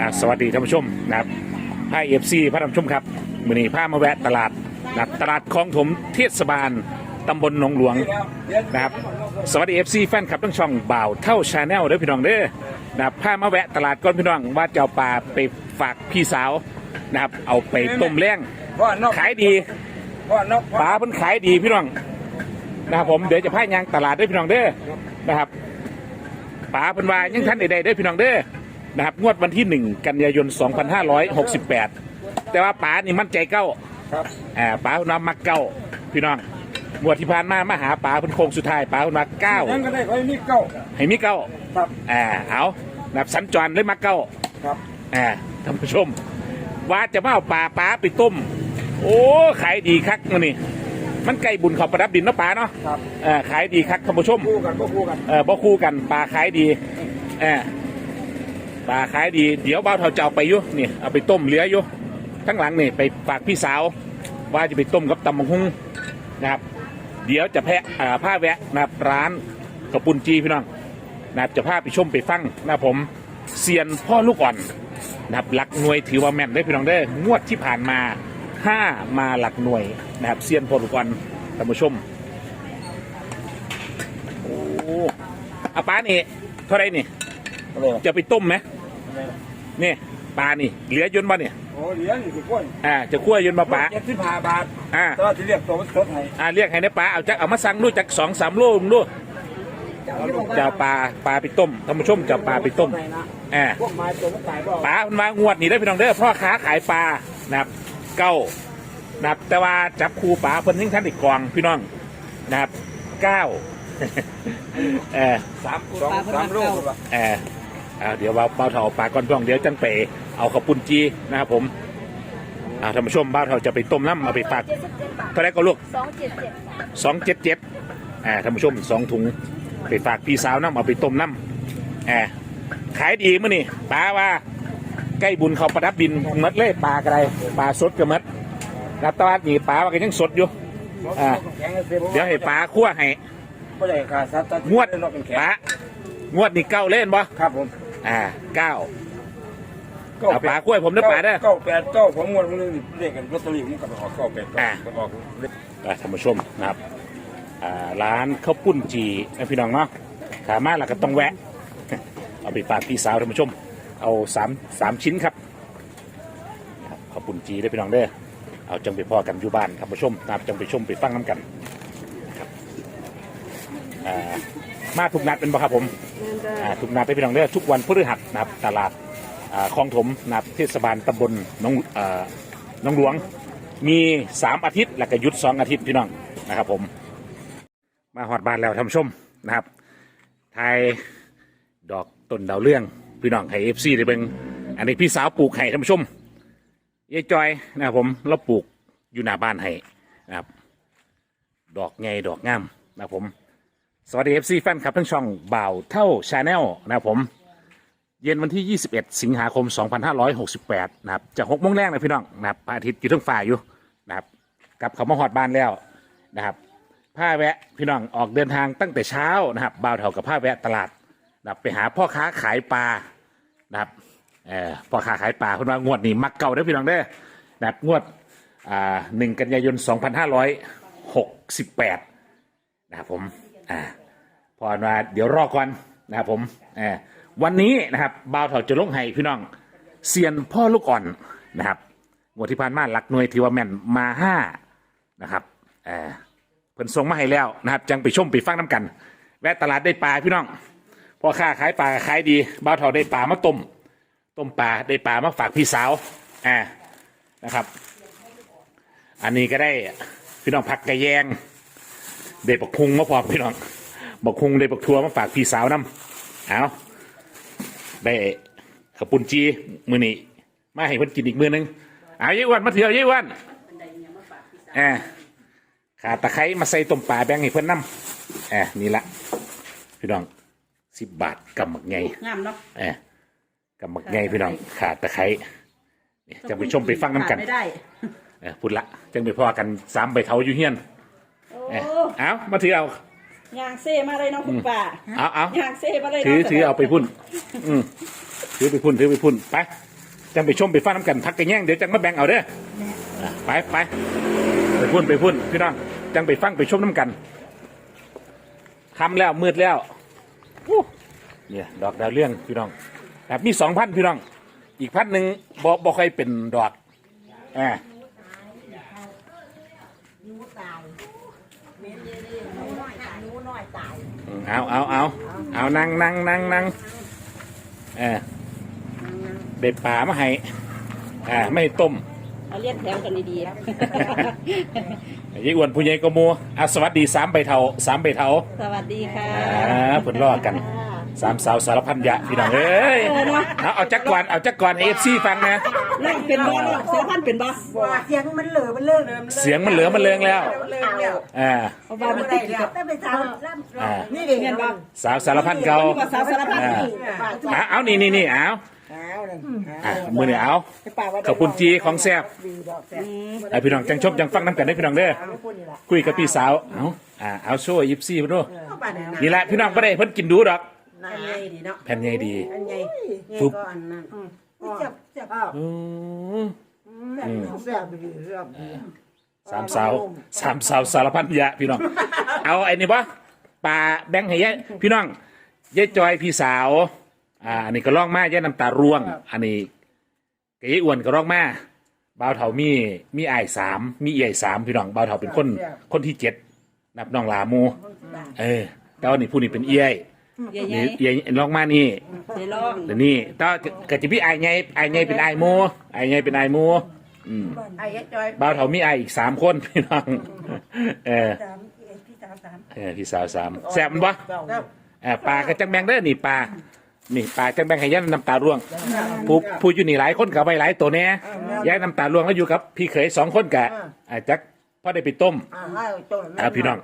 อะสวัสดีท่านผู้ชมนะครับไพ่เอฟซีพระท่านผู้ชมครับมือนี้พามาแวะตลาดนะครับตลาดคลองถมเทศบาลตำบลหนองหลวงนะครับสวัสดีเอฟซีแฟนคลับทั้งช่องบ่าวเท่าชาแนลเด้อพี่น้องเด้อนะครับพามาแวะตลาดก่อนพี่น้องว่าจะเอาปลาไปฝากพี่สาวนะครับเอาไปต้มแล้งขายดีพ่อนกปลาเพิ่นขายดีพี่น้องนะครับผมเดี๋ยวจะพายางตลาดเด้วยพี่น้องเด้อนะครับปลาเพิ่นว่ายังทันใดๆเด้อพี่น้องเด้อ นะครับ งวดวันที่ 1 กันยายน 2568 แต่ว่าปลานี่มั่นใจเก้าครับอ่าปลาเพิ่นว่ามักเก้าพี่น้องงวดที่ผ่านมามาหาปลาเพิ่นโค้งสุดท้ายปลาเพิ่นว่าเก้านั่นก็ได้ไว้มีเก้าให้มีเก้าครับอ่าเอานะครับสัญจรเลยมักเก้าครับอ่าท่านผู้ชม ว่าจะมาเอาปลาปลาไปต้ม โอ้ขายดีคักมื้อนี่มันไก่บุญเขอบประดับดินเนาะปลาเนาะครับเออขายดีคักท่านผู้ชมคู่กันก็คู่กันเออบ่คู่กันปลาขายดีเออ ปลาขายดี เดี๋ยวบ่าวเท่าจะเอาไปอยู่นี่เอาไปต้มเหลืออยู่ทั้งหลังนี่ไปฝากพี่สาวว่าจะไปต้มกับตำบักหุ่งนะครับ เดี๋ยวจะแพะอ่าผ้าแวะนะครับร้านกระปุนจีพี่น้องนะครับจะพาไปชมไปฟังนะครับผมเซียนพ่อลูกอ่อนนะครับหลักหน่วยถือว่าแม่นได้อพี่น้องได้องวดที่ผ่านมาห้ามาหลักหน่วยนะครับเซียนพ่อลูกอ่อนท่านผู้ชมโอ้อาปลานี่เท่าไรนี่โอ้จะไปต้มไหม นี่ปลานี่ เหลือยนต์บ่เนี่ยโหเหรียญอยู่ทุกคนอ่าจะคั่วยนต์มาปลา เจ็ดสิบห้าบาทอ่า แตัวาที่เรียกตัวมันสดให้อ่าเรียกให้ในปลาเอาจักเอามาสั่งดูจักสองสามโลมึงดูจะเอาปลาปลาไปต้มท่านผู้ชมจะเอาปลาไปต้มอ่า พวกไม้ตัวมันตายบ่ปลามันมางวดนี่ได้อพี่น้องเด้อพ่อค้าขายปลานะครับเก้านะครับแต่ว่าจับคูปลาเพิ่นทิ้งท่านอีกกองพี่น้องนะครับเก้า เออสามสองสามลูกครับเออ อ่าเดี๋ยวเบาเบาเท่าปลาก้อนพ่องเดี๋ยวจังไปเอาข้าวปุ้นจีนะครับผมอ่าท่านผู้ชมเบาเท่าจะไปต้มน้ำเอาไปฝากเท่าไหรก็ลูกสองเจ็ดเจ็ดสองเจ็ดเจ็ดอ่าท่านผู้ชมสองถุงไปฝากพี่สาวน้ำเอาไปต้มน้ำอ่าขายดีมั้อนี่ปลาว่าใกล้บุญเขาประดับดินหมัดเลยปลากระไรปลาสดกระมัดรับตะวันนี่ปลาว่ากันยังสดอยู่อ่าแข็งเลยเดี๋ยวให้ปลาคั่วให้ไม่ได้ขาดสัตว์งวดนกเป็นแข็งปลางวดนี่เก้าเล่นบ่ครับผม อ่าเก้าเอาปลากล้วยผมด้วยปลาเด้อ เก้าแปดเก้าผมงวดมันนึงเรียกกันลอตเตอรี่มันก็ไปออกเก้าแปดเก้าอ่าก็ออกเลขอ่าท่านผู้ชมนะครับอ่าร้านข้าวปุ้นจีนะพี่น้องเนาะขามาแล้วก็ต้องแวะ เอาไปฝากพี่สาวท่านผู้ชม เอาสามสามชิ้นครับครับข้าวปุ้นจีได้อพี่น้องเด้อเอาจังไปพ่อกันอยู่บ้านครับผู้ชมนะครับจังไปชมไปฟังน้ำกันครับอ่า มาทุกนัดเป็นบ่ครับผมอ่าทุกนัดได้อพี่น้องเด้อทุกวันพฤหัสนะครับตลาดอ่าคลองถมนะครับเทศบาลตำบลหน้องอ่าหน้องหลวง มีสามอาทิตย์แล้วก็หยุดสองอาทิตย์พี่น้องนะครับผม มาหอดบ้านแล้วท่านผู้ชมนะครับไทยดอกต้นดาวเรื่องพี่น้องให้เอฟซีได้เบิ่งอันนี้พี่สาวปลูกให้ท่านผู้ชมยายจอยนะครับผมเราปลูกอยู่หน้าบ้านให้นะครับ ดอกไงดอกงามนะครับผม สวัสดีเอฟซีแฟนคลับทั้งช่องบ่าวเท่าชาแนลนะครับผม เย็นวันที่ 21 สิงหาคม 2568 นะครับจาก6โมงแรกนะพี่น้องนะครับพระอาทิตย์อยู่ทั้งฝ่ายอยู่นะครับกลับเขามาหอดบ้านแล้วนะครับผ้าแวะพี่น้องออกเดินทางตั้งแต่เช้านะครับบ่าวเท่ากับผ้าแวะตลาดนะครับไปหาพ่อค้าขายปลานะครับเอ่อพ่อค้าขายปลาเพิ่นว่างวดนี้มักเก่าเด้อพี่น้องเด้อนะครับงวดอ่าหนึ่งกันยายน 2568 นะครับผม อ่าพอมาเดี๋ยวรอก่อนนะครับผมเออวันนี้นะครับบ่าวเถาจะลงให้พี่น้องเซียนพ่อลูกอ่อนนะครับงวดที่ผ่านมาหลักหน่วยถือว่าแม่นมาห้านะครับเออเพิ่นส่งมาให้แล้วนะครับ จังไปชมไปฟังน้ำกัน แวะตลาดได้ปลาพี่น้องพ่อค้าขายปลาขายดีบ่าวเถาได้ปลามาต้มต้มปลาได้ปลามาฝากพี่สาวอ่านะครับ อันนี้ก็ได้พี่น้องผักกระแยง เด็กบักคุงมาพร้อมพี่น้องบักคุงเด็กบักทัวมาฝากพี่สาวน้ำเอาได้ขาวปุนจีมือนี้มาให้เพิ่นกินอีกมือนึงเอาเยี่วันมาเถอะเยี่วันแอบขาตะไคร้มาใส่ต้มปลาแบ่งให้เพิ่นน้ำแอบนี่ละพี่น้องสิบบาทกำหมักไงงามเนาะแอบกำหมักไงพี่น้องขาตะไคร้นี่จะไปชมไปฟังน้ำกันไม่ได้เออพูดละจังไปพอกันสามใบเทาอยู่เฮียนโอ้ เอ้ยเอามาถือเอา ยางเซ่มาเลยเน้องคุณป่าเอาเอายางเซ่มาเลยถือน้งถือเอาไปพุ่น อืมถือไปพุ่นถือไปพุ่นไปจังไปชมไปฟังน้ำกันพักกันแย่งเดี๋ยวจังมาแบ่งเอาเด้ออะไปไปไปพุ่นไปพุ่นพี่น้องจังไปฟังไปชมน้ำกันคำแล้วมืดแล้วอู้เนี่ยดอกดาวเรื่องพี่น้องแบบมีสองพันพี่น้อง อีกพันหนึ่งบ่บ่ค่อยเป็นดอกอ่า หนูตายหนูน้อยตายหนูน้อยตายเอาเอาเอาเอานั่งนั่งนั่งนั่งเออเด็ดป่ามาให้อ่าไม่ให้ต้ม เอาเลียนแถวกันดียี่อ้วนผู้ใหญ่ก็มัวอะสวัสดีสามใบเทาสามใบเทาๆ สวัสดีค่ะ อ่าผลรอดกัน สามสาวสารพันยะพี่น้องเอ้ยเอาเอาจักรกวนเอาจักรกวนเอฟซีฟังนะนั่งเป็นบ่เนาะเสือพันเป็นบ่ว่าเสียงมันเหลือมันเลิกเสียงมันเหลือมันเลืองแล้วเลิกแล้วอ่าเอาว่ามันติดกับแต่ไปทำล่ำอ่านี่เด็กเงี้ยบ่สาวสารพันเก่าภาษาสารพันอ่าเอาเอานี่นี่นี่เอาเอาเลยอะมือเนี่ยเอาขอบคุณจีของแซ่บไอพี่น้องจังชมจังฟังน้ำกันได้พี่น้องเด้อคุยกับพี่สาว เอาอ่าเอาโซ่ยิปซี่มาดูนี่แหละพี่น้องไม่ได้เพิ่นกินดูดอก นั่นไงดีเนาะแผ่นใหญ่ดี อันไงฟุบก็อันนั้นเจ็บเจ็บอืมเจ็บดีเจ็บดีสามสาวสามสาวสารพันยะพี่น้อง เอาไอ้นี่ปะปลาแบงค์ให้ยายพี่น้องยายจอยพี่สาว อ่าอันนี้ก็ร้องมายายน้ำตาร่วง อันนี้กยายอ้วนก็ร้องมาบ่าวเถามีมีไอ้ายสามมีเอี่ยสามพี่น้องบ่าวเถาเป็นคนคนที่เจ็ดนับน้องลามู เออแต่ว่านี่ผู้นี้เป็นเอี้ย ใหญ่นี่เอี้ยร้องมานี่ๆเดี๋ยวลองเดี๋ยวนี้แต่ว่ากะจิพี่ไอ้ายไงไอ้ายไงเป็นไอ้ายมูไอ้ายไงเป็นไอ้ายมูอืมไอ้จอยบ่าวเถามีไอ้ายอีกสามคนพี่น้องเออสามพี่สาวสามเออพี่สาวสามแซ่บมันปะเออปลากระจังแบงเด้อนี่ปลานี่ปลาจังแบงให้ยันน้ำตาร่วง ผู้ผู้อยู่นี่หลายคนกับไปหลายตัวเนี้ยย้ายน้ำตาร่วงแล้วอยู่กับ พี่เขยสองคนกะอาจักพ่อได้ไปต้มอ่าพี่น้อง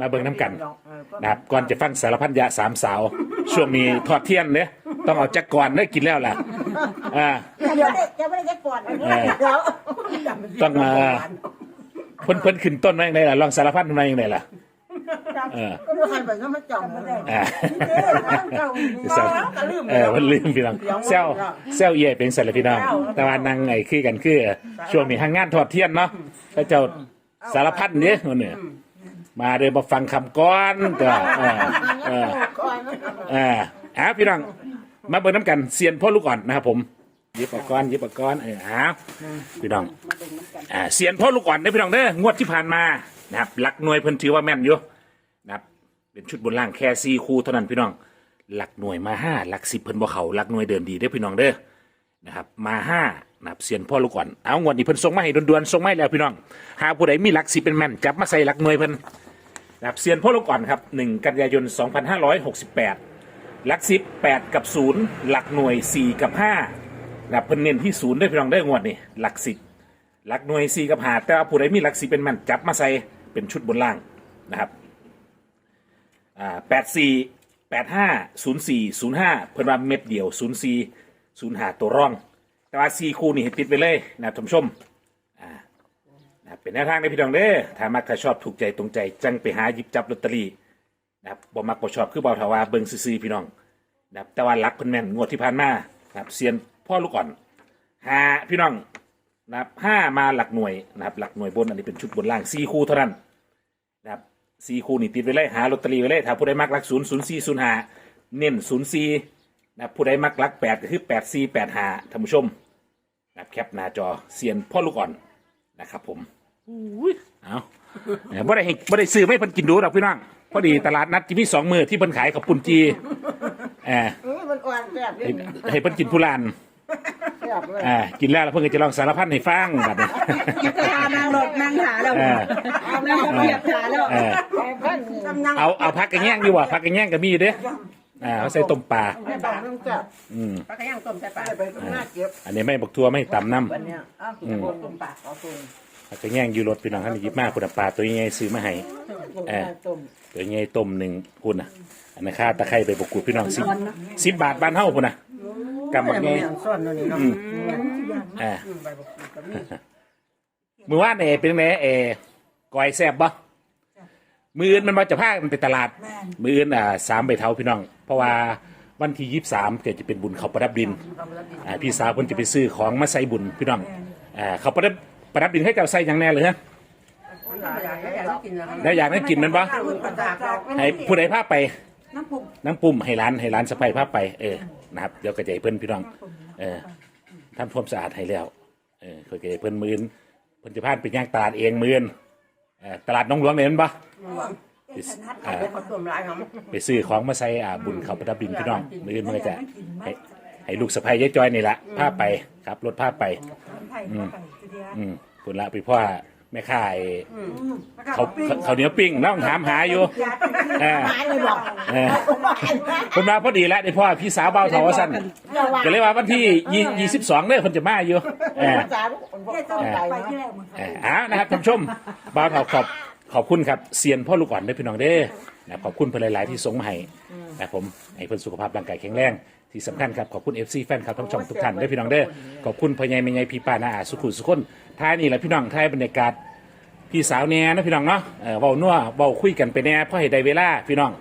มาเบิ่งน้ำกัน นะครับก่อนจะฟังสารพันยะสามสาว ช่วงนี้ทอดเทียนเนี่ยต้องเอาจักรก่อนได้กินแล้วล่ะอ่า จะไม่ได้จะไม่ได้แค่ก่อนเดี๋ยวต้องมา เพิ่นเพิ่นขึ้นต้นมาอย่างไรล่ะลองสารพันมาอย่างไรล่ะเออก็ไม่ใครแบบนั้นมาจ่องเลยอ่าเก่าเซลเออมันลืมพี่น้องเซลเซลเย่เป็นสัตว์พี่น้องแต่ว่านางไงคือกันคือ ช่วงนี้ทางงานทอดเทียนเนาะพระเจ้าสารพัดเนี่ยคนเนี่ย มาเดินมาฟังคำก้อนก็เออเออก่อนเอออะพี่น้องมาเบิ่งน้ำกันเซียนพ่อลูกอ่อนนะครับผมหยิบปากก้อนหยิบปากก้อนเอออะพี่น้องอ่าเซียนพ่อลูกอ่อนได้อพี่น้องเด้องวดที่ผ่านมานะครับหลักหน่วยเพิ่นถือว่าแม่นอยู่นะครับเป็นชุดบนล่างแค่ซีคู่เท่านั้นพี่น้อง หลักหน่วยมาห้าหลักสิบเพิ่นบ่เขาหลักหน่วยเดินดีได้อพี่น้องเด้อนะครับมาห้า นะครับเสียนพ่อลูกก่อนเอางวดนี้เพิ่นส่งมาให้ด่วนๆส่งมาให้แล้วพี่น้อง หาผู้ใดมีหลักสิเป็นแม่นจับมาใส่หลักหน่วยเพิ่นนะครับเสียนพ่อลูกก่อนครับหนึ่งกันยายน 2568 หลักสิบแปดกับศูนย์หลักหน่วยสี่กับห้านะครับเพิ่นเน้นที่ศูนย์ได้พี่น้องได้องวดนี้หลักสิบหลักหน่วยสี่กับห้าแต่ว่าผู้ใดมีหลักสิเป็นแม่นจับมาใส่เป็นชุดบนล่างนะครับอ่าแปดสี่แปดห้าศูนย์สี่ศูนย์ห้าเพิ่นว่าเม็ดเดียวศูนย์สี่ศูนย์ห้าตัวร่อง แต่ว่าสี่คูนี่ให้ติดไปเลยนะครับท่านผู้ชมอ่านะครับเป็นแนวทางในพี่น้องเด้อถ้ามักถ้าชอบถูกใจตรงใจจังไปหาหยิบจับลอตเตอรี่นะครับบ่มักบ่ชอบคือเบาถาวาเบิ่งซื่อๆพี่น้องนะครับแต่ว่ารักเพิ่นแม่นงวดที่ผ่านมานะครับเซียนพ่อลูกอ่อนหาพี่น้องนะครับห้ามาหลักหน่วยนะครับหลักหน่วยบนอันนี้เป็นชุดบนล่างสี่คู่เท่านั้นนะครับสี่คู่นี่ติดไว้เลยหาลอตเตอรี่ไว้เลยถ้าผู้ใดมักรักศูนย์ศูนย์สี่ศูนย์ห้าเน้นศูนย์สี่นะครับผู้ใดมักรักแปดก็คือแปดสี่แปดห้าท่านผู้ชม นะครับแคปหน้าจอเซียนพ่อลูกอ่อนนะครับผมอุ้ยเอาเนี่ยบ่ได้ให้บ่ได้ซื้อไม่เพิ่นกินดูหรอกพี่น้องพอดีตลาดนัดที่มีสองมือที่เพิ่นขายกับปุ่นจีเออมันอ่อนแบบให้ให้เพิ่นกินผู้ลานแบบเลยอ่ากินแล้วแล้วเพิ่นก็จะลองสารพัดให้ฟังบัดนี้กิตานั่งรถนั่งขาแล้วเออนั่งเพียบขาแล้วเออ เอาเอาพักกระแย่งดีกว่าพักกระแย่งก็มีอยู่เด้ ออ่าเขาใส่ต้มปลาไม่บอกต้องจับอืมปลากระย่างต้มใส่ปลาไปตรงหน้าเก็บอันนี้ไม่บักทัวไม่ตำน้วันเนี้ยอ้าวต้มปลาเอาต้มำอาจจะแย่งอยู่รถพี่น้องท่านหยิบมากคุณปลาตัวใหญ่ๆซื้อมาให้ต้มตัวใหญ่ต้มหนึ่งคุณนะอันนี้ค่าตะไคร้ไปบกุดพี่น้องสิบสิบบาทบ้านเฮาคุณนะกำบักใหญ่ซ่อนนี่เนาะอ่าใบบักกูดกับนี่มือว่านเอเป็นไงเอก้อยแซ่บบ่มืออื่นมันมาจะพามันไปตลาด มืออื่นอ่าสามใบเท้าพี่น้องเพ ราะว่าวันที่ยี่สามเกิดจะเป็นบุญเขาประดับดินอ่าพี่สาวเพิ่นจะไปซื้อของมาใส่บุญพี่น้องอ่าเขาประดับประดับดินให้เจ้าใส่อย่างแน่เลยฮะได้อยากได้กินมันปะให้ผู้ใดพาไปน้ำปุ่มน้ำปุ่มให้ร้านให้ร้านสะพายพาไปเออนะครับเดี๋ยวกระจายเพิ่นพี่น้องเออทำความสะอาดให้แล้วเออกระจายเพิ่นมือนเพิ่นจะพาไปย่างตลาดเองมือนเออตลาดหน้องหลวงเนี่ยมันปะ ไปสเอ่อไปซื้อของมาใส่อ่าบุญเขาประดับดินพี่น้องมือนมือจะให้ให้ลูกสะพายยายจอยนี่ละพาไปครับรถพาไป ไผ่เข้าไปทีเดียวอืมคุณละไปพ่อแม่ข่ายเขาเขาเขาวเหนียวปิ้งน้องถามหาอยู่ เออ หายเลยบอกเออคุณมาพอดีแล้วได้พ่อพี่สาวเบาเถาว่าสั้นก็เลยว่าวันที่ยี่ยี่สิบสองเนี่ยคนจะมาอยู่เออสาธุแค่ต้องไปที่แรกมันเอออ่านะครับท่านผู้ชมเบาเถาขอบ ขอบคุณครับเซียนพ่อลูกอ่อนด้อพี่น้องเด้อนะขอบคุณเพื่อนหลายๆที่ส่งมาให้นะผมให้เพื่อนสุขภาพร่างกายแข็งแรงที่สำคัญครับขอบคุณ FC แฟนคลับทั้งช่องทุกท่านด้อพี่น้องเด้อขอบคุณพ่อใหญ่แม่ใหญ่พี่ป้าน้าอาสุขุสุขคนท้ายนี่แหละพี่น้องท้ายบรรยากาศพี่สาวแน่นะพี่น้องเนาะเออเว้านัวเว้าคุยกันไปแน่พราะให้ได้เวลาพี่น้อง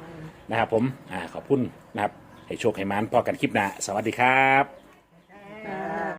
นะครับผมอ่าขอบคุณนะครับให้โชคให้มานพอกันคลิปหน้าสวัสดีครับ